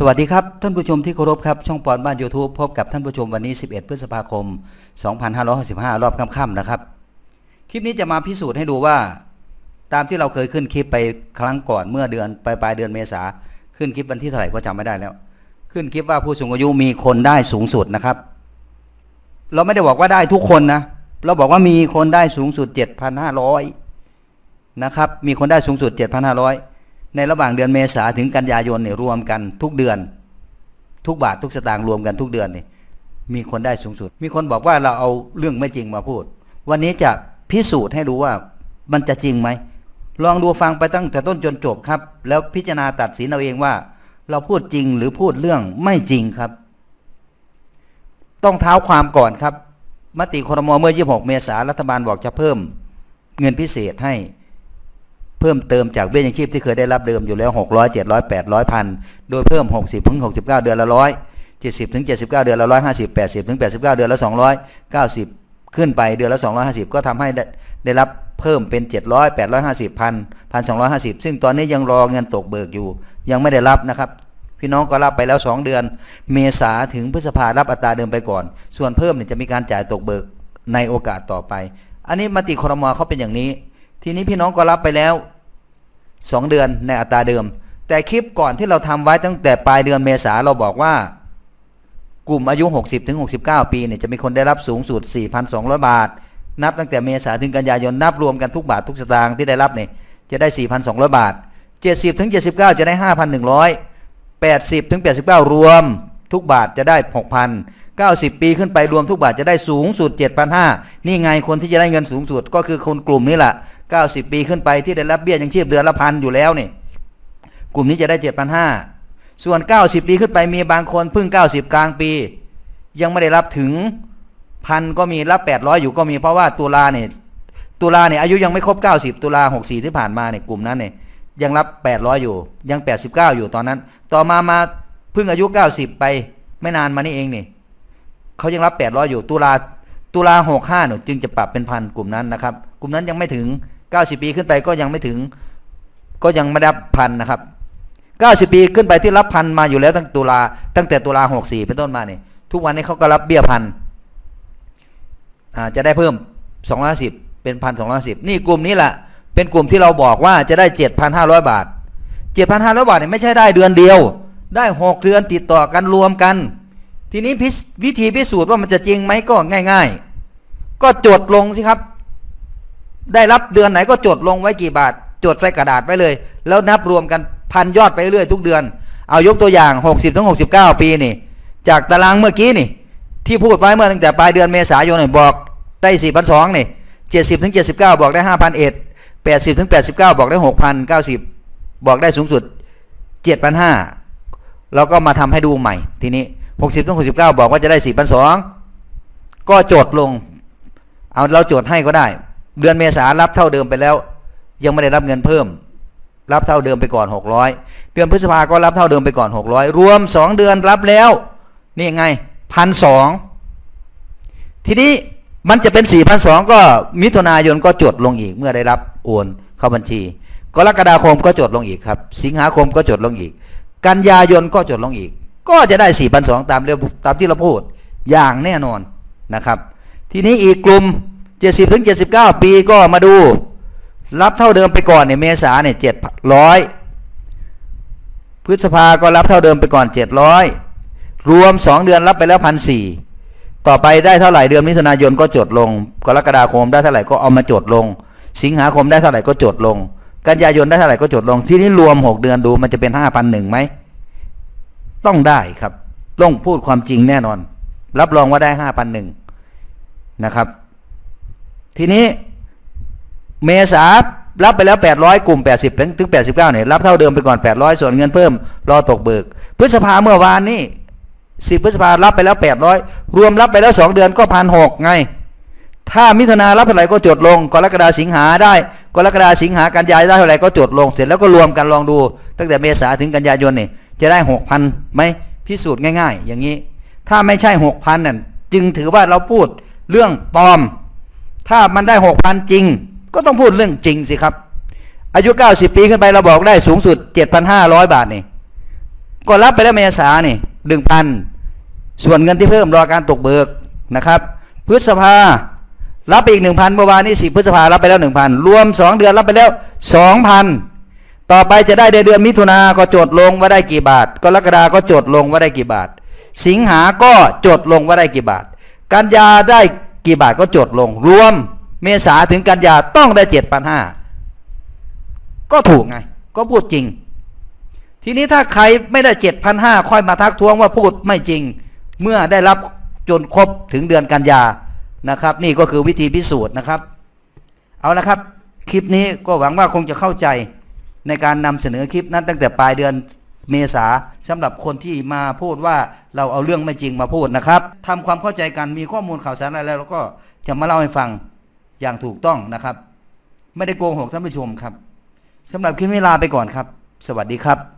สวัสดีครับ ท่านผู้ชมที่เคารพครับ ช่องปอนบ้าน YouTube พบกับท่านผู้ชมวันนี้ 11 พฤษภาคม 2565 รอบค่ำๆนะครับ คลิปนี้จะมาพิสูจน์ให้ดูว่า ตามที่เราเคยขึ้นคลิปไปครั้งก่อนเมื่อเดือนปลายปลายเดือนเมษาขึ้นคลิปวันที่เท่าไหร่ก็จำไม่ได้แล้ว ขึ้นคลิปว่าผู้สูงอายุมีคนได้สูงสุดนะครับ เราไม่ได้บอกว่าได้ทุกคนนะเราบอกว่ามีคนได้สูงสุด 7,500นะครับมีคนได้สูงสุด 7,500 ในระหว่างเดือนเมษาถึงกันยายนเนี่ยรวมกันทุกเดือน ทุกบาททุกสตางค์รวมกันทุกเดือนนี่มีคนได้สูงสุด มีคนบอกว่าเราเอาเรื่องไม่จริงมาพูด วันนี้จะพิสูจน์ให้ดูว่ามันจะจริงไหมลองดูฟังไปตั้งแต่ต้นจนจบครับ แล้วพิจารณาตัดสินเอาเองว่า เราพูดจริงหรือพูดเรื่องไม่จริงครับ ต้องเท้าความก่อนครับ มติครมเมื่อ 26 เมษารัฐบาลบอกจะเพิ่ม เงินพิเศษให้ เพิ่มเติมจากเบี้ยยังชีพที่เคยได้รับเดิมอยู่แล้ว 600 700 800พันโดยเพิ่ม 60ถึง69 เดือนละร้อย70ถึง79 เดือนละ150 80ถึง89 เดือนละ 290 ขึ้นไปเดือนละ 250 ก็ทำให้ได้ไดรับเพิ่มเป็น 700 850พัน1,250ซึ่งตอนนี้ยังรอเงินตกเบิกอยู่ ยังไม่ได้รับนะครับพี่น้องก็รับไปแล้ว 2 เดือน เมษาถึงพฤษภารับอัตราเดิมไปก่อน ส่วนเพิ่มเนี่ยจะมีการจ่ายตกเบิกในโอกาสต่อไป อันนี้มติครมเขาเป็นอย่างนี้ ทีนี้พี่น้องก็รับไปแล้ว 2 เดือนในอัตราเดิม แต่คลิปก่อนที่เราทำไว้ตั้งแต่ปลายเดือนเมษาเราบอกว่า กลุ่มอายุ 60ถึง69 ปีเนี่ยจะมีคนได้รับสูงสุด 4,200 บาท นับตั้งแต่เมษาถึงกันยายนนับรวมกันทุกบาททุกสตางค์ที่ได้รับเนี่ยจะได้ 4,200 บาท 70ถึง79 จะได้ 5,100 80ถึง89 รวมทุกบาทจะได้ 6,000 90 ปีขึ้นไปรวมทุกบาทจะได้สูงสุด 7,500 นี่ไงคนที่จะได้เงินสูงสุดก็คือคนกลุ่มนี้แหละ 90 ปีขึ้นไปที่ได้รับเบี้ยยังชีพเดือนละพันอยู่แล้วนี่กลุ่มนี้จะได้ 7,500 ส่วน 90 ปีขึ้นไปมีบางคนพิ่ง 90 กลางปี ยังไม่ได้รับถึงพันก็มีรับ 800 อยู่ก็มีเพราะว่าตุลาเนี่ยตุลาเนี่ยอายุยังไม่ครบ 90 ตุลา 64 ที่ผ่านมาเนี่ยกลุ่มนั้นเนี่ยยังรับ 800 อยู่ยัง 89 อยู่ตอนนั้น ต่อมามาเพิ่งอายุ 90 ไปไม่นานมานี่เองนี่เขายังรับ 800 อยู่ตุลาตุลา65หนูจึงจะปรับเป็นพันกลุ่มนั้นนะครับ กลุ่มนั้นยังไม่ถึง 90 ปีขึ้นไปก็ยังไม่ถึง ก็ยังไม่ได้รับพันนะครับ 90 ปีขึ้นไปที่รับพันมาอยู่แล้วตั้งตุลาตั้งแต่ตุลา64 เป็นต้นมาเนี่ยทุกวันนี้เขาก็รับเบี้ยพันอ่าจะได้เพิ่ม 250 เป็น1,250นี่กลุ่มนี้แหละเป็นกลุ่มที่เราบอกว่าจะได้ 7,500 บาท 7,500 บาทเนี่ยไม่ใช่ได้เดือนเดียว ได้ 6 เดือนติดต่อกันรวมกัน ทีนี้พิสวิธีพิสูจน์ว่ามันจะจริงไหมก็ง่าย ๆ ก็จดลงสิครับ ได้รับเดือนไหนก็จดลงไว้กี่บาท จดใส่กระดาษไว้เลย แล้วนับรวมกันพันยอดไปเรื่อยทุกเดือน เอายกตัวอย่าง 60ถึง69 ปีนี่ จากตารางเมื่อกี้นี่ ที่พูดไว้เมื่อตั้งแต่ปลายเดือนเมษายนนี่บอกได้4,200นี่70ถึง79 บอกได้5,001 80ถึง89 บอกได้6,090 บอกได้สูงสุด 7,500เราก็มาทำให้ดูใหม่ ทีนี้ 60ถึง69 บอกว่าจะได้4,200ก็จดลง เอาเราจดให้ก็ได้ เดือนเมษารับเท่าเดิมไปแล้ว ยังไม่ได้รับเงินเพิ่ม รับเท่าเดิมไปก่อน 600 เดือนพฤษภาก็รับเท่าเดิมไปก่อน 600 รวม 2 เดือนรับแล้ว นี่ไงพันสองทีนี้มันจะเป็น4,200ก็มิถุนายนก็จดลงอีกเมื่อได้รับโอนเข้าบัญชี กรกฎาคมก็จดลงอีกครับ สิงหาคมก็จดลงอีก กันยายนก็จดลงอีก ก็จะได้4,200ตามเรื่องตามที่เราพูดอย่างแน่นอนนะครับ ทีนี้อีกกลุ่ม 70ถึง79 ปีก็มาดู รับเท่าเดิมไปก่อนเนี่ยเมษาเนี่ย700 พฤษภาก็รับเท่าเดิมไปก่อน 700 รวม 2 เดือนรับไปแล้วพันสี่ต่อไปได้เท่าไหร่เดือนมิถุนายนก็จดลง กรกฎาคมได้เท่าไหร่ก็เอามาจดลง สิงหาคมได้เท่าไหร่ก็จดลง กันยายนได้เท่าไหร่ก็จดลง ที่นี้รวม 6 เดือนดูมันจะเป็น 5,001ไหมต้องได้ครับต้องพูดความจริงแน่นอน รับรองว่าได้ 5,001นะครับ ทีนี้เมษารับไปแล้ว 800 กลุ่ม 80 ถึง 89เนี่ยรับเท่าเดิมไปก่อน 800 ส่วนเงินเพิ่ม รอตกเบิก พฤษภาเมื่อวานนี้10พฤษภารับไปแล้ว 800 รวมรับไปแล้ว 2 เดือนก็พันหกไง ถ้ามิถุนารับเท่าไหร่ก็จดลงกรกฎาสิงหาได้กรกฎาสิงหากันยายได้เท่าไหร่ก็จดลงเสร็จแล้วก็รวมกันลองดู ตั้งแต่เมษาถึงกันยายนนี่จะได้ 6,000ไหมพิสูจน์ง่าย ๆ อย่างนี้ ถ้าไม่ใช่ 6,000นั่นจึงถือว่าเราพูดเรื่องปลอม ถ้ามันได้6,000จริง ก็ต้องพูดเรื่องจริงสิครับ อายุ 90 ปีขึ้นไปเราบอกได้สูงสุด 7,500 บาทนี่ก็รับไปแล้วเมษานี่หนึ่งพันส่วนเงินที่เพิ่มรอการตกเบิกนะครับพฤษภารับไปอีกหนึ่งพันเมื่อวานนี้สิพฤษภารับไปแล้วหนึ่งพันรวมสองเดือนรับไปแล้วสองพันต่อไปจะได้เดือนเดือนมิถุนาก็จดลงว่าได้กี่บาท กรกฎาก็จดลงว่าได้กี่บาท สิงหาก็จดลงว่าได้กี่บาท กันยาได้ กี่บาทก็จดลง รวมเมษาถึงกันยาต้องได้เจ็ดพันห้าก็ถูกไง ก็พูดจริง ทีนี้ถ้าใครไม่ได้เจ็ดพันห้าค่อยมาทักท้วงว่าพูดไม่จริง เมื่อได้รับจนครบถึงเดือนกันยานะครับ นี่ก็คือวิธีพิสูจน์นะครับ เอาละครับ คลิปนี้ก็หวังว่าคงจะเข้าใจในการนำเสนอคลิปนั้นตั้งแต่ปลายเดือน เมษาสำหรับคนที่มาพูดว่าเราเอาเรื่องไม่จริงมาพูดนะครับทำความเข้าใจกันมีข้อมูลข่าวสารอะไรแล้วเราก็จะมาเล่าให้ฟังอย่างถูกต้องนะครับ ไม่ได้โกงหกท่านผู้ชมครับสำหรับคลิปนี้ลาไปก่อนครับ สวัสดีครับ